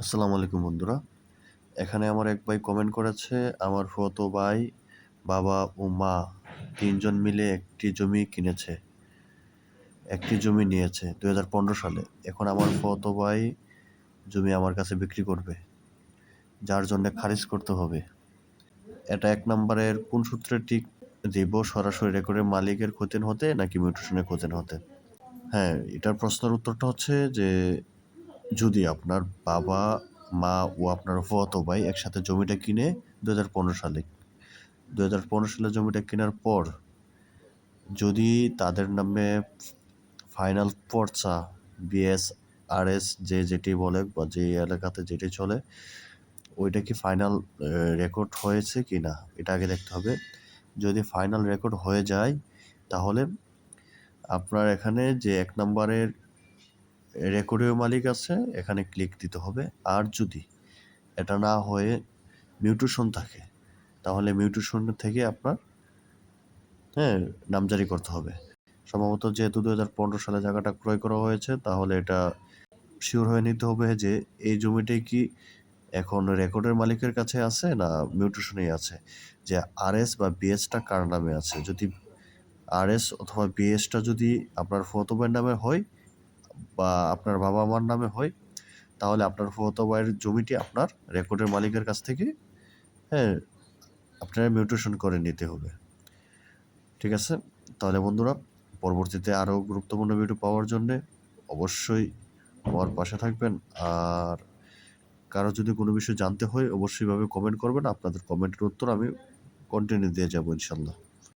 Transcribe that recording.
আসসালামু আলাইকুম, বন্ধুরা। এখানে আমার এক ভাই কমেন্ট করেছে, আমার ফুফাতো ভাই, বাবা ও মা তিনজন মিলে একটি জমি কিনেছে, একটি জমি নিয়েছে দু হাজার পনেরো সালে। এখন আমার ফুফাতো ভাই জমি আমার কাছে বিক্রি করবে, যার জন্য খারিজ করতে হবে। এটা এক নম্বরের, কোন সূত্রে ঠিক দিব সরাসরি রেকর্ডের মালিকের খতিয়ান হতে নাকি মিউটেশনের খতিয়ান হতে? হ্যাঁ এটার প্রশ্নের উত্তরটা হচ্ছে যে যদি আপনার বাবা, মা ও আপনার ফুফাতো ভাই একসাথে জমিটা কিনে দু হাজার পনেরো সালে দু হাজার পনেরো সালে জমিটা কেনার পর যদি তাদের নামে ফাইনাল পর্চা বিএস আর এস যে যেটি বলে বা যে এলাকাতে যেটি চলে, ওইটা কি ফাইনাল রেকর্ড হয়েছে কি না, এটা আগে দেখতে হবে। যদি ফাইনাল রেকর্ড হয়ে যায়, তাহলে আপনার এখানে যে এক নম্বরের রেকর্ডের মালিক আছে, এখানে ক্লিক দিতে হবে। আর যদি এটা না হয়ে মিউটেশন থাকে, তাহলে মিউটেশন থেকে আপনার হ্যাঁ নামজারি করতে হবে। সম্ভবত যেহেতু দু হাজার পনেরো সালে জায়গাটা ক্রয় করা হয়েছে, তাহলে এটা শিওর হয়ে নিতে হবে যে এই জমিটাই কি এখন রেকর্ডের মালিকের কাছে আছে না মিউটেশনেই আছে। যে আরএস বা বিএসটা কার নামে আছে? যদি আরএস অথবা বিএসটা যদি আপনার ফতোবের নামে হয় বা আপনার বাবা মার নামে হয়, তাহলে আপনার ফুফাতো ভাইয়ের জমিটি আপনার রেকর্ডের মালিকের কাছ থেকে হ্যাঁ আপনারা মিউটেশন করে নিতে হবে। ঠিক আছে? তাহলে বন্ধুরা, পরবর্তীতে আরও গুরুত্বপূর্ণ ভিডিও পাওয়ার জন্যে অবশ্যই আমার পাশে থাকবেন। আর কারও যদি কোনো বিষয় জানতে হয় অবশ্যইভাবে কমেন্ট করবেন। আপনাদের কমেন্টের উত্তর আমি কন্টিনিউ দিয়ে যাব ইনশাল্লাহ।